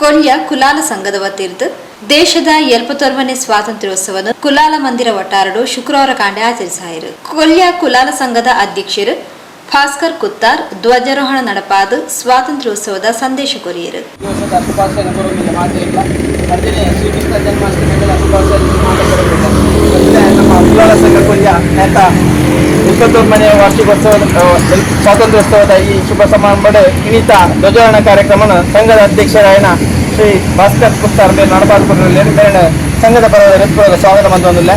ಕೊಲ್ಯ ಕುಲಾಲ ಸಂಘದ ವತಿಯಿಂದ ದೇಶದ ಎಲ್ಪತ್ತೊರ್ವನೇ ಸ್ವಾತಂತ್ರ್ಯೋತ್ಸವವನ್ನು ಕುಲಾಲ ಮಂದಿರ ಒಟ್ಟಾರಡು ಶುಕ್ರವಾರ ಕಾಂಡೆ ಆಚರಿಸಾಯಿರು. ಕೊಲ್ಯ ಕುಲಾಲ ಸಂಘದ ಅಧ್ಯಕ್ಷರು ಭಾಸ್ಕರ್ ಕುತ್ತಾರ್ ಧ್ವಜಾರೋಹಣ ನಡಪಾದ ಸ್ವಾತಂತ್ರ್ಯೋತ್ಸವದ ಸಂದೇಶ ಕೊರಿಯರು. ನೇತ ಇಪ್ಪತ್ತೊಂಬನೇ ವಾರ್ಷಿಕೋತ್ಸವದ ಸ್ವಾತಂತ್ರ್ಯೋತ್ಸವದ ಈ ಶುಭ ಸಮಾರಂಭದ ಇಣಿತ ಧ್ವಜಾರೋಹಣ ಕಾರ್ಯಕ್ರಮನ ಸಂಘದ ಅಧ್ಯಕ್ಷರಾಯನ ಶ್ರೀ ಭಾಸ್ಕರ್ ಪುತ್ತಾರ್ ಮೇಲೆ ನಡಪಾಲ್ಪುರಲ್ಲಿ ಬೇರೆ ಸಂಘದ ಪರವಾದ ಹೃತ್ಪೂರ್ವಕ ಸ್ವಾಗತ ಮಂದೊಂದಿಲ್ಲ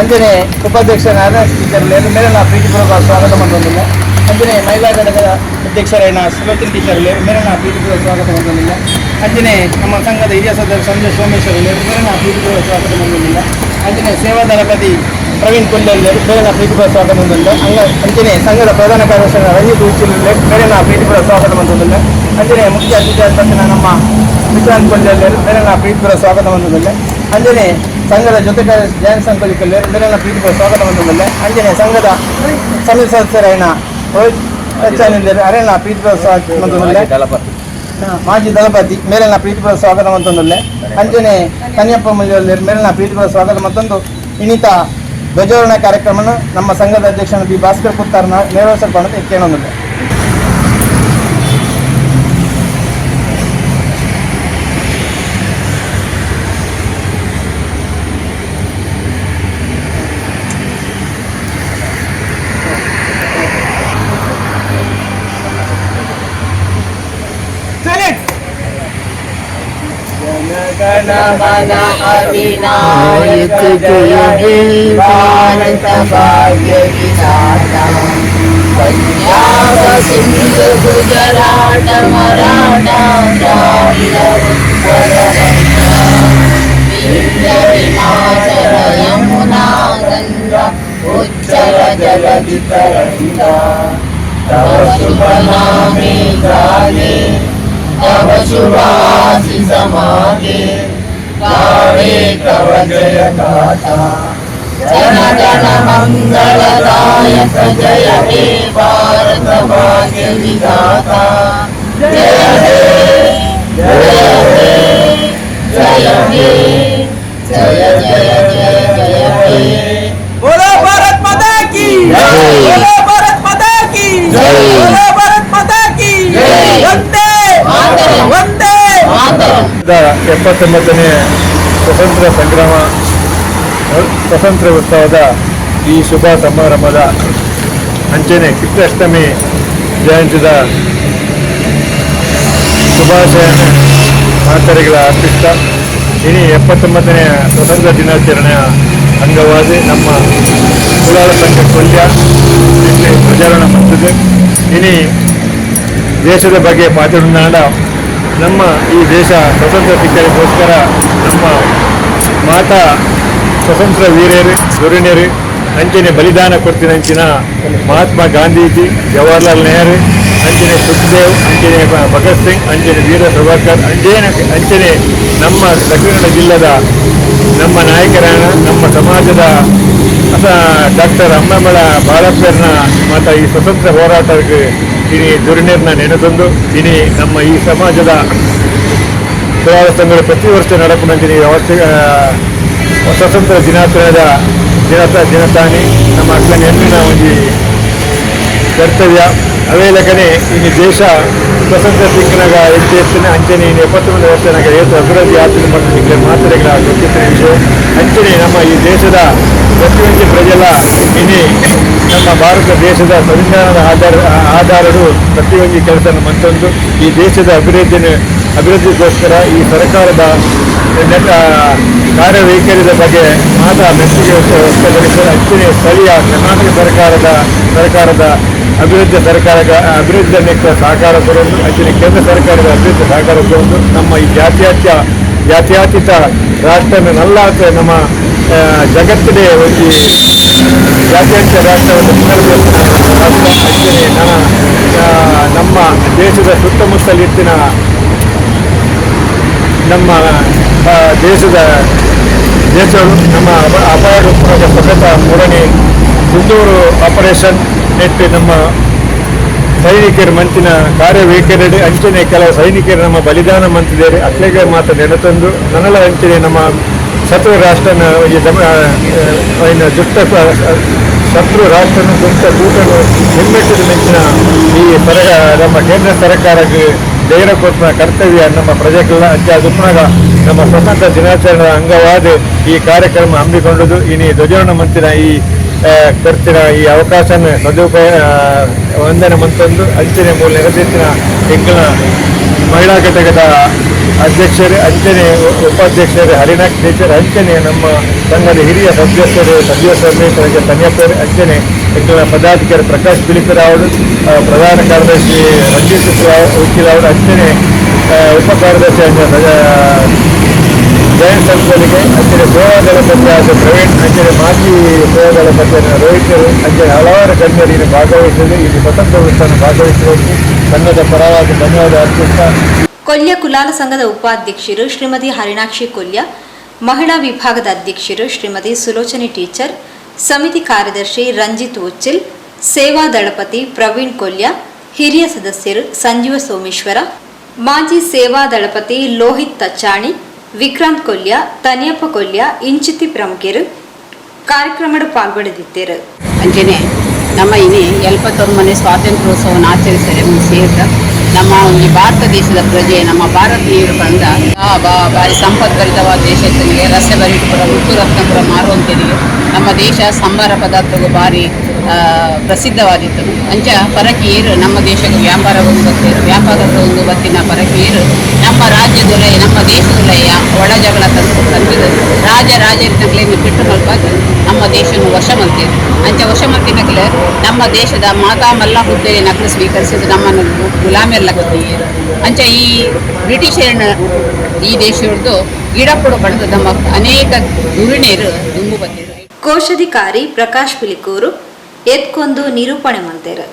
ಅಂಜನೆ ಉಪಾಧ್ಯಕ್ಷರಾದ ಟೀಚರ್ ಮೇಲೆ ನಾ ಪ್ರೀತಿಪೂರ್ವಕ ಸ್ವಾಗತ ಮಂದೊಂದಿಲ್ಲ ಅಂಜನೆ ಮಹಿಳಾ ಘಟಕದ ಅಧ್ಯಕ್ಷರಾಯನ ಸುಲೋಚನ್ ಟೀಚರ್ ಮೇಲೆ ನಾ ಪ್ರೀತಿಪೂರ್ವಕ ಸ್ವಾಗತ ಮಂದೊಂದಿಲ್ಲ ಅಂಜನೆ ನಮ್ಮ ಸಂಘದ ಹಿರಿಯ ಸದಸ್ಯ ಸಂಜಯ್ ಸೋಮೇಶ್ವರ ಮೇಲೆ ನಾ ಪ್ರೀತಿಪೂರ್ವಕ ಸ್ವಾಗತ ಮಂದೊಂದಿಲ್ಲ ಅಂಜನೆ ಸೇವಾ ದಳಪತಿ ಪ್ರವೀಣ್ ಕುಲ್ಲಲ್ಲಿ ಬೇರೆ ನಾ ಪ್ರೀತಿಪೂರ್ವಕ ಸ್ವಾಗತ ಮಂದೊಂದಿಲ್ಲ ಹಂಗ ಅಂಜನೆ ಸಂಘದ ಪ್ರಧಾನ ಕಾರ್ಯದರ್ಶಿ ರಂಜಿತ್ ಉಚ್ಚಿಲ್ ಬೇರೆ ನಾ ಪ್ರೀತಿಪೂರ್ವಕ ಸ್ವಾಗತ ಮಂದೊಂದಿಲ್ಲ ಅಂಜನೆ ಮುಖ್ಯ ಅತಿಥಿಯಾದ ನಮ್ಮ ವಿಕ್ರಾಂತ್ ಕೊಂಡಲ್ಲಿ ಬೇರೆ ನಾ ಸ್ವಾಗತವನ್ನು ಅಂಜನೆ ಸಂಘದ ಜೊತೆ ಜಯಂತ್ ಸಂಕಲಿಕಲ್ಲಿ ಬೇರೆಲ್ಲ ಪ್ರೀತಿಪರ ಸ್ವಾಗತವನ್ನು ಮಂದೊಂದಿಲ್ಲ ಅಂಜನೆ ಸಂಘದ ಸಮಿತಿ ಸದಸ್ಯರಾಯಣ ರೋಹಿತ್ ಅರೇನ ಪ್ರೀತಿಪೂರ್ವಕ ಸ್ವಾಗತ ಮಾಜಿ ದಳಪತಿ ಮೇಲಿನ ಪ್ರೀತಿಪರ ಸ್ವಾಗತ ಮತ್ತೊಂದಲ್ಲೇ ಅಂಜನೆ ಕನ್ಯಪ್ಪ ಮಂಜಲ್ಲಿ ಮೇಲಿನ ಪ್ರೀತಿಪರ ಸ್ವಾಗತ ಮತ್ತೊಂದು ಇನಿತ ಧ್ವಜಾರೋಹಣ ಕಾರ್ಯಕ್ರಮವನ್ನು ನಮ್ಮ ಸಂಘದ ಅಧ್ಯಕ್ಷನ ಬಿ. ಭಾಸ್ಕರ್ ಪುತ್ತಾರ್ನ ನೆರವೇರಿಸಲ್ಪಡೋದು ಕೇಳೋದಿಲ್ಲ गणमन अधिनायक जय हे पंजाब सिंध गुजरात मराठा हिमाचल यमुना गंगा उच्चल जलधि तरंगा तव शुभ नामे गाये तव सुभासि समादे तावे तव जयदा जन जन मङ्गलदाय स जय हे जय हे जय हे। ಎಪ್ಪತ್ತೊಂಬತ್ತನೇ ಸ್ವತಂತ್ರ ಸಂಗ್ರಾಮ ಸ್ವತಂತ್ರ ಉತ್ಸವದ ಈ ಶುಭ ಸಮಾರಂಭದ ಅಂಚನೆ ಕೃಷ್ಣಾಷ್ಟಮಿ ಜಯಂತಿದ ಶುಭಾಶಯ ಮಾತರಿಗಳ ಅರ್ಪಿಸ್ತ. ಇನಿ ಎಪ್ಪತ್ತೊಂಬತ್ತನೆಯ ಸ್ವತಂತ್ರ ದಿನಾಚರಣೆಯ ಅಂಗವಾಗಿ ನಮ್ಮ ಕುಲಾಳ ಸಂಘ ಕೊಲ್ಯ ಇಲ್ಲಿ ಪ್ರಚಾರಣ ಮಾಡುತ್ತಿದೆ ಇನಿ ದೇಶದ ಬಗ್ಗೆ ಮಾತನಾಡ ನಮ್ಮ ಈ ದೇಶ ಸ್ವತಂತ್ರ ಸಿಕ್ಕರಿಗೋಸ್ಕರ ನಮ್ಮ ಮಾತಾ ಸ್ವತಂತ್ರ ವೀರ್ಯರು ಧುರಿಣ್ಯರು, ಅಂಚನೆ ಬಲಿದಾನ ಕೊಡ್ತಿನಂಚಿನ ಮಹಾತ್ಮ ಗಾಂಧೀಜಿ, ಜವಾಹರ್ಲಾಲ್ ನೆಹರು, ಅಂಚನೆ ಸುಖದೇವ್, ಅಂಚನೆ ಭಗತ್ ಸಿಂಗ್, ಅಂಚನೆ ವೀರ ಸುಭಾಕರ್ ಅಂಜೇನ ಅಂಚನೆ ನಮ್ಮ ದಕ್ಷಿಣ ಜಿಲ್ಲೆದ ನಮ್ಮ ನಾಯಕರ ನಮ್ಮ ಸಮಾಜದ ಡಾಕ್ಟರ್ ಅಮ್ಮಮ್ಮಳ ಬಾಲಪ್ಪರ್ನ ಮಾತ ಈ ಸ್ವತಂತ್ರ ಹೋರಾಟಕ್ಕೆ ಇನಿ ದುರ್ನೀರ್ನ ನೆನೆತಂದು ಇನಿ ನಮ್ಮ ಈ ಸಮಾಜದ ಸಂಘಗಳು ಪ್ರತಿ ವರ್ಷ ಅವಶ್ಯ ಆ, ಸ್ವತಂತ್ರ ದಿನಾಚರಣೆಯ ದಿನತ ದಿನತಾನಿ ನಮ್ಮ ಅಕ್ಕನ ಹೆಣ್ಣಿನ ಒಂದು ಕರ್ತವ್ಯ. ಅವೇ ಲೆಕ್ಕನೆ ಇನ್ನು ದೇಶ ಸ್ವತಂತ್ರ ಸಿಕ್ಕಿನಾಗ ಹೆಚ್ಚು ಹೆಚ್ಚಿನ ಅಂಚನೆ ಇನ್ನು ಎಪ್ಪತ್ತೊಂದು ವರ್ಷನಾಗ ಏತು ಅಭಿವೃದ್ಧಿ ಮತ್ತು ಸಿಕ್ಕ ಮಾತ್ರೆಗಳ ಗೊತ್ತಿನ ಅಂಚನೆ ನಮ್ಮ ಈ ದೇಶದ ಪ್ರತಿಯೊಂದು ಪ್ರಜೆಲ್ಲ ಇನಿ ನಮ್ಮ ಭಾರತ ದೇಶದ ಸಂವಿಧಾನದ ಆಧಾರ ಆಧಾರರು ಪ್ರತಿಯೊಂದು ಕೆಲಸ ಮತ್ತೊಂದು. ಈ ದೇಶದ ಅಭಿವೃದ್ಧಿನ, ಅಭಿವೃದ್ಧಿಗೋಸ್ಕರ ಈ ಸರ್ಕಾರದ ಕಾರ್ಯವೈಖರಿದ ಬಗ್ಗೆ ಮಾತ್ರ ಮೆಚ್ಚುಗೆ ವ್ಯಕ್ತಪಡಿಸಲು ಹೆಚ್ಚಿನ ಸ್ಥಳೀಯ ಕರ್ನಾಟಕ ಸರ್ಕಾರದ ಸರ್ಕಾರದ ಅಭಿವೃದ್ಧಿ ಸರ್ಕಾರ ಅಭಿವೃದ್ಧಿಯನ್ನು ಸಹಕಾರ ಕೊಡೋದು ಹೆಚ್ಚಿನ ಕೇಂದ್ರ ಸರ್ಕಾರದ ಅಭಿವೃದ್ಧಿ ಸಹಕಾರ ಕೊಡೋದು ನಮ್ಮ ಈ ಜಾತ್ಯಾತ್ಯ, ಜಾತ್ಯಾತೀತ ರಾಷ್ಟ್ರನ ನಲ್ಲಾಕೆ ನಮ್ಮ ಜಗತ್ತಿನ ಒಂದು ಜಾತ್ಯಂತ ರಾಷ್ಟ್ರವನ್ನು ನಮ್ಮ ದೇಶದ ಸುತ್ತಮುತ್ತಲಿತ್ತಿನ ನಮ್ಮ ದೇಶದ ದೇಶಗಳು, ನಮ್ಮ ಅಪ- ಅಪಾಯ ರೂಪದ ಸತತ ಮೂರನೇ ಸಿಂಧೂರು ಆಪರೇಷನ್ ನೆಟ್ಟು ನಮ್ಮ ಸೈನಿಕರ ಮಂತಿನ ಕಾರ್ಯವೈಖರಿ ಅಂಚನೆ ಕೆಲವು ಸೈನಿಕರು ನಮ್ಮ ಬಲಿದಾನ ಮಂತಿದ್ದಾರೆ ಅತ್ಲೆಗೆ ಮಾತ್ರ ನೆನತಂದು ನನಲ ಅಂಚನೆ ನಮ್ಮ ಶತ್ರು ರಾಷ್ಟ್ರನ, ಈ ದುಷ್ಟ ಶತ್ರು ರಾಷ್ಟ್ರನ ದುಷ್ಟ ಕೂಟನು ಹಿಮ್ಮೆಟ್ಟಿದ ಮೆಚ್ಚಿನ ಈ ಸರಗ, ನಮ್ಮ ಕೇಂದ್ರ ಸರ್ಕಾರಕ್ಕೆ ಧೈರ್ಯ ಕೊಟ್ಟ ಕರ್ತವ್ಯ ನಮ್ಮ ಪ್ರಜೆಗಳ ದುಪ್ಪನಾಗ ನಮ್ಮ ಸ್ವತಂತ್ರ ದಿನಾಚರಣೆಯ ಅಂಗವಾಗಿ ಈ ಕಾರ್ಯಕ್ರಮ ಹಮ್ಮಿಕೊಂಡದು ಇನಿ ಧ್ವಜಾರೋಹಣ ಮಂತಿನ ಈ ಕರ್ತಿನ ಈ ಅವಕಾಶನ ಸದುಪಯೋಗ ವಂದನೆ ಮಂತಂದು ಅಂಚಿನ ಮೂಲ ನೆರವೇರ್ತಿನ ಎಂಕಲ ಮಹಿಳಾ ಘಟಕದ ಅಧ್ಯಕ್ಷರೇ, ಅಂಚನೆ ಉಪಾಧ್ಯಕ್ಷರೇ ಹರಿನಾಥ್ ಟೀಚರ್ ಅಂಚನೆ, ನಮ್ಮ ಸಂಘದ ಹಿರಿಯ ಸದಸ್ಯರು ಸದ್ಯ ಸರ್ವೇಶ್ವರಿಗೆ ತನಿಯಪ್ಪರು ಅಂಚನೆ ಎಂಕಲ ಪದಾಧಿಕಾರಿ ಪ್ರಕಾಶ್ ಅವರು ಪ್ರಧಾನ ಕಾರ್ಯದರ್ಶಿ ರಂಜಿತ್ ಅವರು ಅಂಚನೆ ಉಪ ಕಾರ್ಯದರ್ಶಿ ಜಯಂತ್ ಸಂಸ್ಥೆಗೆ ಅಂಚನೆ ಸೇವಾದಳ ಪಂಚಾಯತ್ ಪ್ರವೀಣ್ ಅಂಚನೆ, ಮಾಜಿ ಸೇವಾದಳ ಪಂಚಾಯತ್ ರೋಹಿತ್ ಅಂಚನೆ ಹಲವಾರು ಗಣ್ಯರು ಇಲ್ಲಿ ಭಾಗವಹಿಸಿದ್ದು ಇಲ್ಲಿ ಸ್ವತಂತ್ರ ಉತ್ಸವ ಭಾಗವಹಿಸಿರೋದು ಕನ್ನಡ ಪರವಾಗಿ ಧನ್ಯವಾದ ಅರ್ಪಿಸ್ತಾ ಕೊಲ್ಯ ಕುಲಾಲ ಸಂಘದ ಉಪಾಧ್ಯಕ್ಷರು ಶ್ರೀಮತಿ ಹರಿಣಾಕ್ಷಿ ಕೊಲ್ಯ ಮಹಿಳಾ ವಿಭಾಗದ ಅಧ್ಯಕ್ಷರು ಶ್ರೀಮತಿ ಸುಲೋಚನೆ ಟೀಚರ್ ಸಮಿತಿ ಕಾರ್ಯದರ್ಶಿ ರಂಜಿತ್ ಉಚ್ಚಿಲ್ ಸೇವಾ ದಳಪತಿ ಪ್ರವೀಣ್ ಕೊಲ್ಯ ಹಿರಿಯ ಸದಸ್ಯರು ಸಂಜೀವ ಸೋಮೇಶ್ವರ ಮಾಜಿ ಸೇವಾ ದಳಪತಿ ಲೋಹಿತ್ ತಚ್ಚಾಣಿ ವಿಕ್ರಾಂತ್ ಕೊಲ್ಯ ತನಿಯಪ್ಪ ಕೊಲ್ಯ ಇಂಚಿತಿ ಪ್ರಮುಖರು ಕಾರ್ಯಕ್ರಮದ ಪಾಲ್ಗೊಳ್ಳದಿದ್ದರು. ನಮ್ಮ ಇನಿ ಎಲ್ಪತ್ತೊಂಬನೇ ಸ್ವಾತಂತ್ರ್ಯೋತ್ಸವವನ್ನು ಆಚರಿಸಿದರೆ ಸೇರಿದ ನಮ್ಮ ಈ ಭಾರತ ದೇಶದ ಪ್ರಜೆ, ನಮ್ಮ ಭಾರತೀಯರು ಬಂದ ಭಾರಿ ಸಂಪದ್ಭರಿತವಾದ ದೇಶಕ್ಕೆ ರಸ್ತೆ ಬರಿಟುಪುರ ಉತ್ತು ರತ್ನಪುರ ಮಾರುವಂತೇರಿಗೆ ನಮ್ಮ ದೇಶ ಸಂಬಾರ ಪದಾರ್ಥಗಳು ಭಾರಿ ಪ್ರಸಿದ್ಧವಾದಿತ್ತು ಅಂಚ ಪರಕೀಯರು ನಮ್ಮ ದೇಶಕ್ಕೆ ವ್ಯಾಪಾರ ಒಂದು ಬರ್ತೇರು ವ್ಯಾಪಾರದ ಒಂದು ಬತ್ತಿನ ಪರಕೀಯರು ನಮ್ಮ ರಾಜ್ಯದೊಲೆಯ ನಮ್ಮ ದೇಶದೊಲೆಯ ಒಳ ಜಗಳ ತಂದು ರಾಜ ರಾಜರಿನಗ್ಲೇನು ಬಿಟ್ಟು ಮಲ್ಪಾಗ ನಮ್ಮ ದೇಶವನ್ನು ವಶಮಂತಿ ಅಂಚೆ ಅಂಚ ವಶ ಮಲ್ತಿನಗ್ಲೆ ನಮ್ಮ ದೇಶದ ಮಾತಾ ಮಲ್ಲ ಹುದ್ದೆ ನಕಲು ಸ್ವೀಕರಿಸಿದ್ದು ನಮ್ಮನ್ನು ಗುಲಾಮಿಯಲ್ಲ ಗೊತ್ತಿಗೆ ಅಂಚ ಈ ಬ್ರಿಟಿಷರನ್ನ ಈ ದೇಶದ್ದು ಗಿಡಪುಡು ಪಡೆದು ನಮ್ಮ ಅನೇಕ ಗುರುಣಿಯರು ತುಂಬು ಬಂದಿರು ಕೋಶಾಧಿಕಾರಿ ಪ್ರಕಾಶ್ ಪಿಲಿಕೂರು, ಎತ್ಕೊಂದು ನಿರೂಪಣೆ ಮಂತೇರು